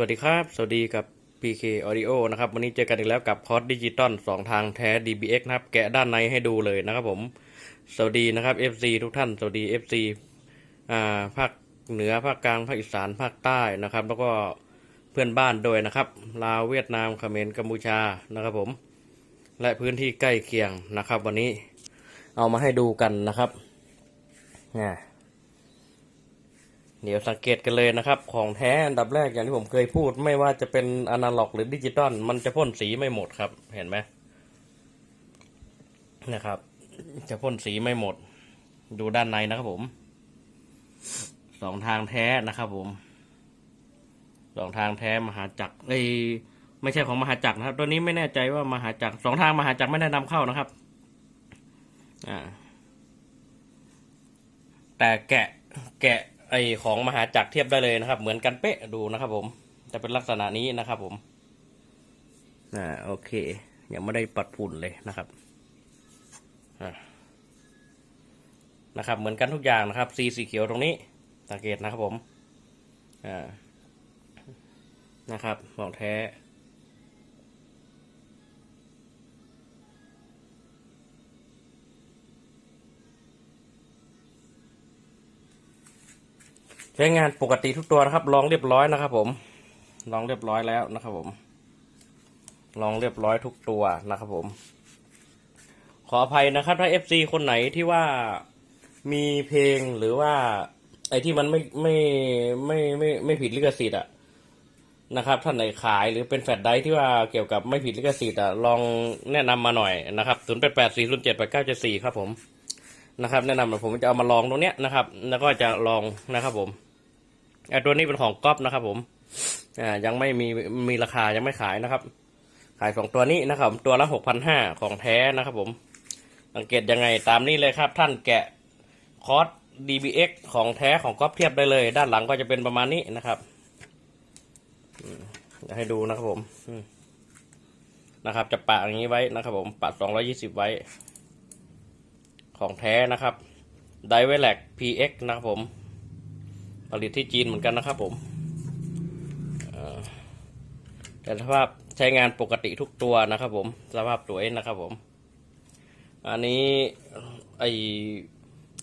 วัสดีครับ สวัสดีกับ PK Audio นะครับ วันนี้เจอกันอีกแล้วกับคอร์สดิจิตอลสองทางแท้ DBX นะครับ แกะด้านในให้ดูเลยนะครับผม สวัสดีนะครับ FC ทุกท่าน สวัสดี FC อ่าภาคเหนือ ภาคกลาง ภาคอีสาน ภาคใต้นะครับ แล้วก็เพื่อนบ้านด้วยนะครับ ลาว เวียดนาม เขมร กัมพูชา นะครับผม และพื้นที่ใกล้เคียงนะครับ วันนี้เอามาให้ดูกันนะครับเนี่ย เดี๋ยวสังเกตกันเลยนะครับ ของแท้อันดับแรกอย่างที่ผมเคยพูด ไม่ว่าจะเป็นอนาล็อกหรือดิจิตอลมันจะพ่นสีไม่หมดครับ เห็นไหมนะครับ จะพ่นสีไม่หมด ดูด้านในนะครับผมสองทางแท้นะครับผมสองทางแท้มหาจักรเอ้ไม่ใช่ของมหาจักรนะครับ ตัวนี้ไม่แน่ใจว่ามหาจักรสองทางมหาจักรไม่ได้นำเข้านะครับ อ่า แต่แกะแกะ ไอของมหาจักรเทียบได้เลยนะครับ เหมือนกันเป๊ะดูนะครับผมจะเป็นลักษณะนี้นะครับผมอ่าโอเค ยังไม่ได้ปัดฝุ่นเลยนะครับอ่านะครับ เหมือนกันทุกอย่างนะครับสีสีเขียวตรงนี้สังเกตนะครับผมอ่านะครับของแท้ ใช้งานปกติทุกตัวนะครับ ลองเรียบร้อยนะครับ ผม ลองเรียบร้อยแล้วนะครับ ผม ลองเรียบร้อยทุกตัวนะครับ ผม ขออภัยนะครับ ถ้า FC คนไหนที่ว่ามีเพลงหรือว่า ไอ้ที่มันไม่ไม่ไม่ไม่ไม่ผิดลิขสิทธิ์อะนะครับท่านไหนขายหรือเป็นแฟลชไดร์ที่ว่าเกี่ยวกับไม่ผิดลิขสิทธิ์อะลองแนะนำมาหน่อยนะครับศูนย์แปดแปดสี่ศูนย์เจ็ดแปดเก้าเจ็ดสี่ครับผมนะครับ แนะนำผมจะเอามาลองตรงเนี้ยนะครับ แล้วก็จะลองนะครับผม ไอตัวนี้เป็นของก๊อฟนะครับ ผมอ่ายังไม่มีมีราคายังไม่ขายนะครับ ขายสองตัวนี้นะครับ ตัวละหกพันห้าของแท้นะครับ ผมสังเกตยังไงตามนี้เลยครับ ท่านแกะคอร์ส DBX ของแท้ของก๊อฟเทียบได้เลย ด้านหลังก็จะเป็นประมาณนี้นะครับให้ดูนะครับผมนะครับ จะปะอย่างนี้ไว้นะครับ ผมปะสองร้อยี่สิบไว้ ของแท้นะครับไดเวล c PX นะครับผม ผลิตที่จีนเหมือนกันนะครับผมแต่สภาพใช้งานปกติทุกตัวนะครับผม สภาพสวยนะครับผม อันนี้ไอ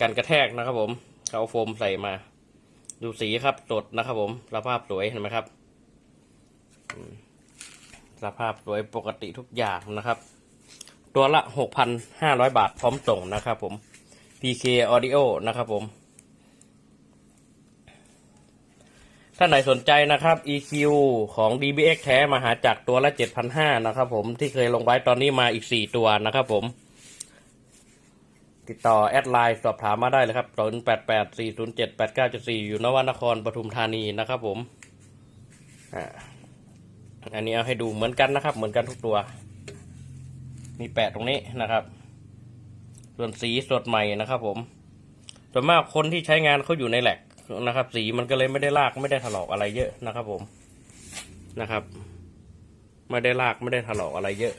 กันกระแทกนะครับผมเขาโฟมใส่มา ดูสีครับสดนะครับผม สภาพสวยเห็นไหมครับ สภาพสวยปกติทุกอย่างนะครับ ตัวละหกพันห้าร้อยบาทพร้อมส่งนะครับผม PK Audio นะครับผม ถ้าไหนสนใจนะครับ EQ ของ DBX แท้มาหาจากตัวละ 7,500 นะครับผมที่เคยลงไว้ตอนนี้มาอีก 4 ตัวนะครับผม ติดต่อแอดไลน์สอบถามมาได้เลยครับ0 8 8 4 0 7 8 9 7 4 อยู่นวนครปทุมธานีนะครับผมอ่าอันนี้เอาให้ดูเหมือนกันนะครับ เหมือนกันทุกตัว มีแปะตรงนี้นะครับ ส่วนสีสดใหม่นะครับผมส่วนมากคนที่ใช้งานเขาอยู่ในแหลก นะครับ สีมันก็เลยไม่ได้ลากไม่ได้ถลอกอะไรเยอะนะครับ ผมนะครับ ไม่ได้ลากไม่ได้ถลอกอะไรเยอะ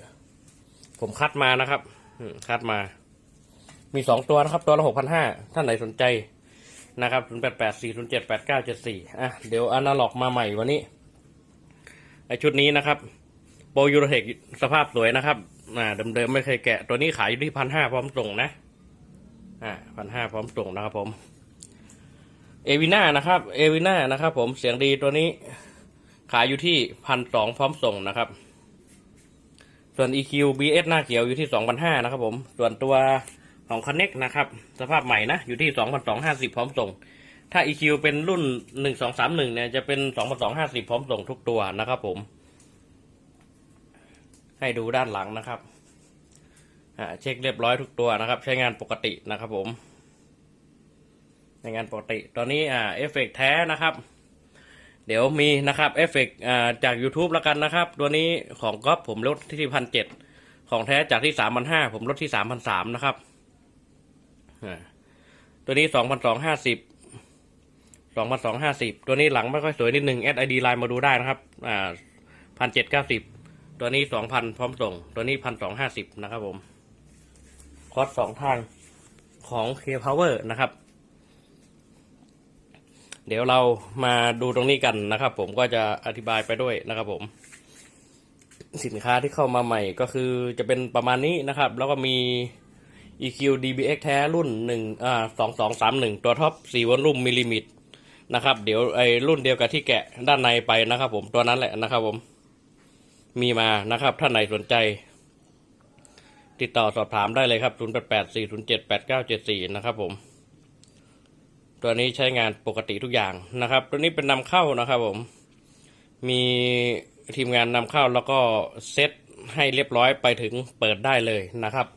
ผมคัดมานะครับคัดมา มีสองตัวนะครับ ตัวละหกพันห้าท่านไหนสนใจนะครับศูนย์แปดแปดสี่ศูนย์เจ็ดแปดเก้าเจ็ดสี่อะเดี๋ยวอนาล็อกมาใหม่วันนี้ไอชุดนี้นะครับโปรยูโรเทคสภาพสวยนะครับอ่าเดิมๆไม่เคยแกะ ตัวนี้ขายอยู่ที่พันห้าพร้อมส่งนะ อ่าพันห้าพร้อมส่งนะครับผม เอวิน่านะครับเอวิน่านะครับ ผมเสียงดีตัวนี้ ขายอยู่ที่พันสองพร้อมส่งนะครับ ส่วน EQ BS หน้าเขียวอยู่ที่สองพันห้านะครับ ผม ส่วนตัวของ Connect นะครับ สภาพใหม่นะ อยู่ที่สองพันสองห้าสิบพร้อมส่ง ถ้า EQ เป็นรุ่นหนึ่งสองสามหนึ่งเนี่ยจะเป็นสองพันสองห้าสิบพร้อมส่งทุกตัวนะครับ ผม ให้ดูด้านหลังนะครับเช็คเรียบร้อยทุกตัวนะครับ ใช้งานปกตินะครับผม ในงานปกติ ตอนนี้อ่าเอฟเฟกแท้นะครับ เดี๋ยวมีนะครับเอฟเฟกอ่าจาก YouTube แล้วกันนะครับ ตัวนี้ของก๊อฟผมลดที่พันเจ็ดของแท้จากที่สามพันห้าผมลดที่สามพันสามนะครับตัวนี้สองพันสองห้าสิบสองพันสองห้าสิบตัวนี้หลังไม่ค่อยสวยนิดหนึ่งแอดไอดีไลน์มาดูได้นะครับอ่าพันเจ็ดเก้าสิบตัวนี้สองพันพร้อมส่ง ตัวนี้พันสองห้าสิบนะครับผม คอสสองทางของ K Power นะครับ เดี๋ยวเรามาดูตรงนี้กันนะครับ ผมก็จะอธิบายไปด้วยนะครับ ผม สินค้าที่เข้ามาใหม่ก็คือจะเป็นประมาณนี้นะครับ แล้วก็มี EQ DBX แท้รุ่นหนึ่งอ่าสองสองสามหนึ่งตัวท็อปสี่วอลลุ่มมิลลิมิตนะครับ เดี๋ยวไอ้รุ่นเดียวกับที่แกะด้านในไปนะครับ ผมตัวนั้นแหละนะครับ ผมมีมานะครับถ้านไหนสนใจ ติดต่อสอบถามได้เลยครับ 0 8 8 4 0 7 8 9 7 4 นะครับผม ตัวนี้ใช้งานปกติทุกอย่างนะครับ ตัวนี้เป็นนำเข้านะครับผม มีทีมงานนำเข้าแล้วก็เซ็ตให้เรียบร้อยไปถึงเปิดได้เลยนะครับ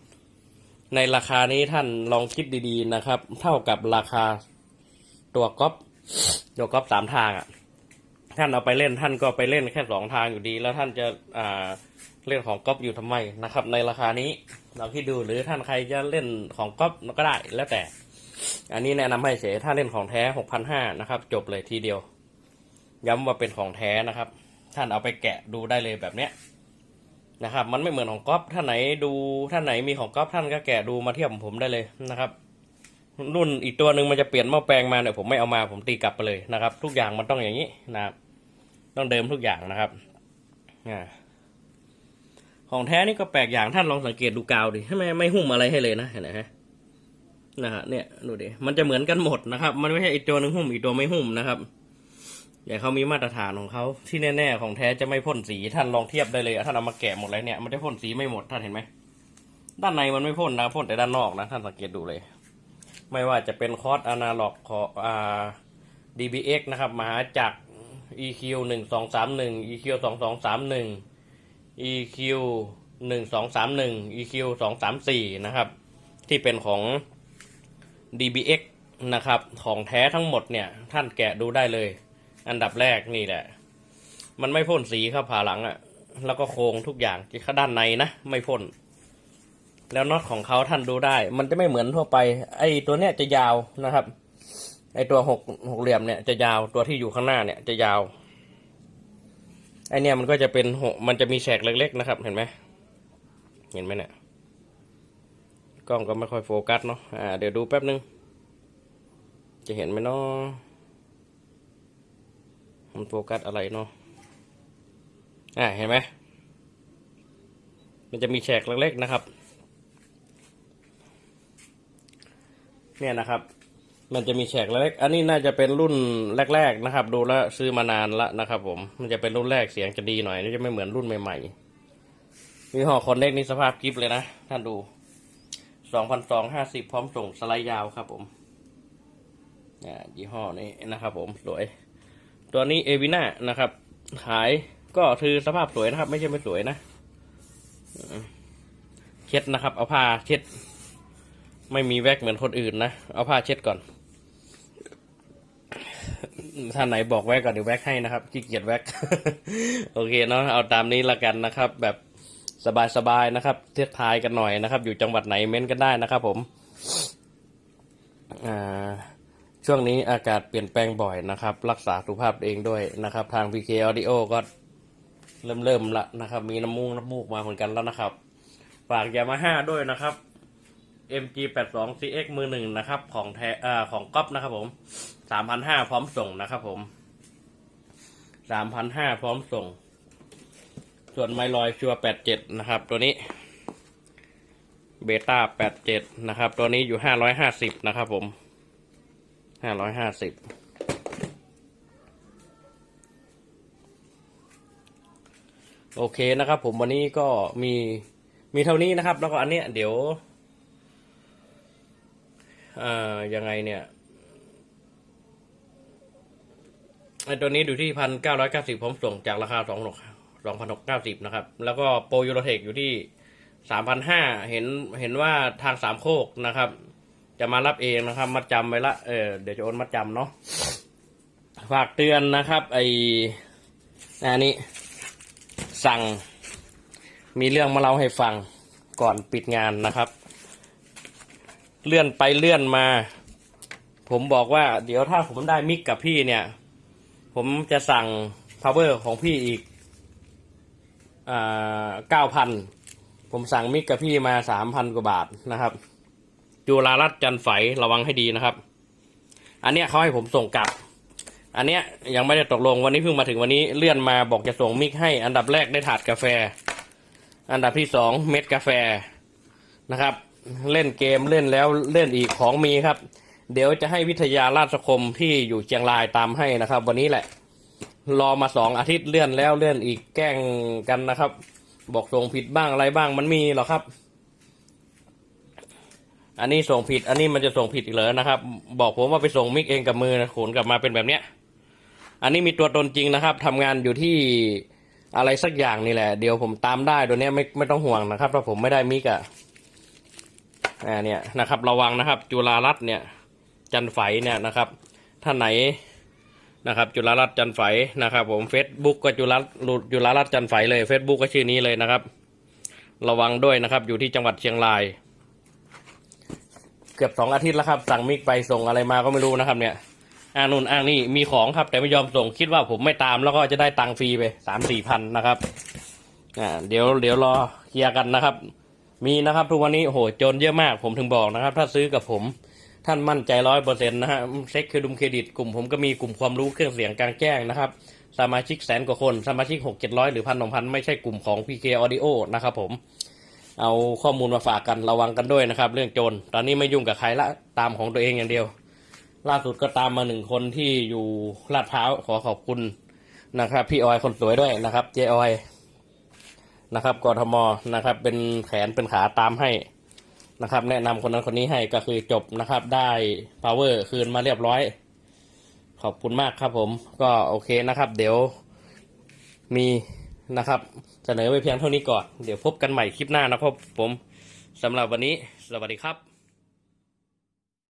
ในราคานี้ท่านลองคิดดีๆนะครับ เท่ากับราคาตัวก๊อปตัวก๊อปสามทางอะท่านเอาไปเล่นท่านก็ไปเล่นแค่สองทางอยู่ดี แล้วท่านจะอ่าเล่นของก๊อปอยู่ทำไมนะครับ ในราคานี้ลองคิดดูหรือท่านใครจะเล่นของก๊อปก็ได้แล้วแต่ อันนี้แนะนำให้เสียถ้าเล่นของแท้หกพันห้านะครับ จบเลยทีเดียว ย้ำว่าเป็นของแท้นะครับ ท่านเอาไปแกะดูได้เลยแบบเนี้ยนะครับ มันไม่เหมือนของก๊อปท่านไหนดูท่านไหนมีของก๊อปท่านก็แกะดูมาเทียบกับผมได้เลยนะครับ รุ่นอีกตัวหนึ่งมันจะเปลี่ยนหม้อแปลงมาเนี่ยผมไม่เอามาผมตีกลับไปเลยนะครับ ทุกอย่างมันต้องอย่างนี้นะครับ ต้องเดิมทุกอย่างนะครับอ่าของแท้นี่ก็แปลกอย่างท่านลองสังเกตดูกาวดิทำไมไม่หุ้มอะไรให้เลยนะเห็นไหมฮะ นะฮะเนี่ยดูดิมันจะเหมือนกันหมดนะครับ มันไม่ใช่อีกตัวหนึ่งหุ้มอีกตัวไม่หุ้มนะครับอย่างเขามีมาตรฐานของเขาที่แน่ๆของแท้จะไม่พ่นสีท่านลองเทียบได้เลยท่านเอามาแกะหมดเลยเนี่ยมันจะพ่นสีไม่หมดท่านเห็นไหมด้านในมันไม่พ่นนะพ่นแต่ด้านนอกนะ ท่านสังเกตดูเลย ไม่ว่าจะเป็นคอร์สอนาล็อกของอ่า DBX นะครับมหาจักร EQ หนึ่งสองสามหนึ่ง EQ สองสองสามหนึ่ง EQ หนึ่งสองสามหนึ่ง EQ สองสามสี่นะครับ ที่เป็นของ DBX นะครับ ของแท้ทั้งหมดเนี่ยท่านแกะดูได้เลย อันดับแรกนี่แหละ มันไม่พ่นสีครับผ่าหลังอะ่ะ แล้วก็โครงทุกอย่างที่ข้างด้านในนะไม่พ่น แล้วน็อตของเขาท่านดูได้ มันจะไม่เหมือนทั่วไป ไอ้ตัวเนี้ยจะยาวนะครับ ไอ้ตัวหกหกเหลี่ยมเนี่ยจะยาวตัวที่อยู่ข้างหน้าเนี่ยจะยาว ไอเนี่ยมันก็จะเป็นหกมันจะมีแฉกเล็ก ๆ นะครับ เห็นไหมเห็นไหมเนี่ย กล้องก็ไม่ค่อยโฟกัสเนาะอ่าเดี๋ยวดูแป๊บนึง จะเห็นไหมเนาะมันโฟกัสอะไรเนาะอ่าเห็นไหมมันจะมีแฉกเล็กๆนะครับ เนี่ยนะครับ มันจะมีแฉกเล็ก อันนี้น่าจะเป็นรุ่นแรก ๆนะครับ ดูแล้วซื้อมานานละนะครับ ผม มันจะเป็นรุ่นแรกเสียงจะดีหน่อยนี่จะไม่เหมือนรุ่นใหม่ๆมีห่อคอนเน็กนี่สภาพกิฟเลยนะท่านดู สองพันสองห้าสิบพร้อมส่งสไลด์ยาวครับผมยี่ห้อนี้นะครับ ผมสวย ตัวนี้เอวิน่านะครับ ขายก็คือสภาพสวยนะครับ ไม่ใช่ไม่สวยนะเช็ดนะครับ เอาผ้าเช็ด ไม่มีแว็กเหมือนคนอื่นนะ เอาผ้าเช็ดก่อน ถ้าไหนบอกแว็กก่อนเดี๋ยวแว็กให้นะครับขี้เกียจแว็ก โอเคเนาะเอาตามนี้ละกันนะครับ แบบ สบายๆนะครับ เทียบทายกันหน่อยนะครับ อยู่จังหวัดไหนเม้นกันได้นะครับ ผมช่วงนี้อากาศเปลี่ยนแปลงบ่อยนะครับ รักษาสุขภาพเองด้วยนะครับ ทาง PK Audio ก็เริ่มเริ่มละนะครับ มีน้ำมูกน้ำมูกมาเหมือนกันแล้วนะครับ ฝากยามาฮ่าด้วยนะครับ MG 8 2 CX มือหนึ่งนะครับ ของแทอของก๊อปนะครับ ผมสามพันห้าพร้อมส่งนะครับ ผมสามพันห้าพร้อมส่ง ส่วนไมลอยชัวแปดเจ็ดนะครับ ตัวนี้เบต้าแปดเจ็ดนะครับ ตัวนี้อยู่ห้าร้อยห้าสิบนะครับผมห้าร้อยห้าสิบโอเคนะครับ ผมวันนี้ก็มีมีเท่านี้นะครับ แล้วก็อันเนี้ยเดี๋ยวเอ่ายังไงเนี่ยไอตัวนี้อยู่ที่พันเก้าร้อยเก้าสิบผมส่งจากราคาสองสองพันหก เก้าสิบนะครับ แล้วก็โปรยูโรเทคอยู่ที่สามพันห้าเห็นเห็นว่าทางสามโคกนะครับ จะมารับเองนะครับ มัดจำไว้ละเออเดี๋ยวจะโอนมัดจำเนาะฝากเตือนนะครับ ไออันนี้ สั่ง มีเรื่องมาเล่าให้ฟังก่อนปิดงานนะครับ เลื่อนไปเลื่อนมา ผมบอกว่า เดี๋ยวถ้าผมได้มิกกับพี่เนี่ย ผมจะสั่ง power ของพี่อีก เก้าพันผมสั่งมิกกับพี่มาสามพันกว่าบาทนะครับจุฬารัตน์จันไฝระวังให้ดีนะครับ อันเนี้ยเขาให้ผมส่งกลับ อันเนี้ยยังไม่ได้ตกลงวันนี้เพิ่งมาถึงวันนี้เลื่อนมาบอกจะส่งมิกให้อันดับแรกได้ถาดกาแฟ อันดับที่สองเม็ดกาแฟนะครับ เล่นเกมเล่นแล้วเล่นอีกของมีครับ เดี๋ยวจะให้วิทยาราชคมที่อยู่เชียงรายตามให้นะครับ วันนี้แหละ รอมาสองอาทิตย์เลื่อนแล้วเลื่อนอีกแกล้งกันนะครับ บอกส่งผิดบ้างอะไรบ้างมันมีหรอครับ อันนี้ส่งผิด อันนี้มันจะส่งผิดอีกเหรอนะครับ บอกผมว่าไปส่งมิกเองกับมือนะขนกลับมาเป็นแบบเนี้ย อันนี้มีตัวตนจริงนะครับทำงานอยู่ที่อะไรสักอย่างนี่แหละ เดี๋ยวผมตามได้ตัวเนี้ยไม่ไม่ต้องห่วงนะครับถ้าผมไม่ได้มิกอะอ่าเนี่ยนะครับ ระวังนะครับ จุฬารัตเนี่ย จันไฝเนี่ยนะครับท่านไหน นะครับจุฬารัตน์จันไฝนะครับ ผมเฟซบุ๊กก็จุฬาจุฬารัตน์จันไฝเลยเฟซบุ๊กก็ชื่อนี้เลยนะครับ ระวังด้วยนะครับ อยู่ที่จังหวัดเชียงราย เกือบสองอาทิตย์แล้วครับ สั่งมิกไปส่งอะไรมาก็ไม่รู้นะครับ เนี่ยอ้างนู่นอ้างนี่มีของครับ แต่ไม่ยอมส่งคิดว่าผมไม่ตามแล้วก็จะได้ตังค์ฟรีไปสามสี่พันนะครับอ่าเดี๋ยวเดี๋ยวรอเคลียร์กันนะครับ มีนะครับทุกวันนี้โหจรเยอะมากผมถึงบอกนะครับ ถ้าซื้อกับผม ท่านมั่นใจร้อยเปอร์เซ็นต์นะฮะเช็คคือดุมเครดิตกลุ่มผมก็มีกลุ่มความรู้เครื่องเสียงกลางแจ้งนะครับ สมาชิกแสนกว่าคน สมาชิกหกเจ็ดร้อยหรือพันสองพันไม่ใช่กลุ่มของ PK Audio นะครับผม เอาข้อมูลมาฝากกันระวังกันด้วยนะครับ เรื่องโจรตอนนี้ไม่ยุ่งกับใครละตามของตัวเองอย่างเดียว ล่าสุดก็ตามมาหนึ่งคนที่อยู่ลาดพร้าวขอขอบคุณนะครับ พี่ออยคนสวยด้วยนะครับ เจออยนะครับกทมนะครับ เป็นแขนเป็นขาตามให้ นะครับ แนะนำคนนั้นคนนี้ให้ก็คือจบนะครับ ได้ power คืนมาเรียบร้อย ขอบคุณมากครับผม ก็โอเคนะครับ เดี๋ยวมีนะครับ เสนอไว้เพียงเท่านี้ก่อน เดี๋ยวพบกันใหม่คลิปหน้านะครับผมสำหรับวันนี้ สวัสดีครับ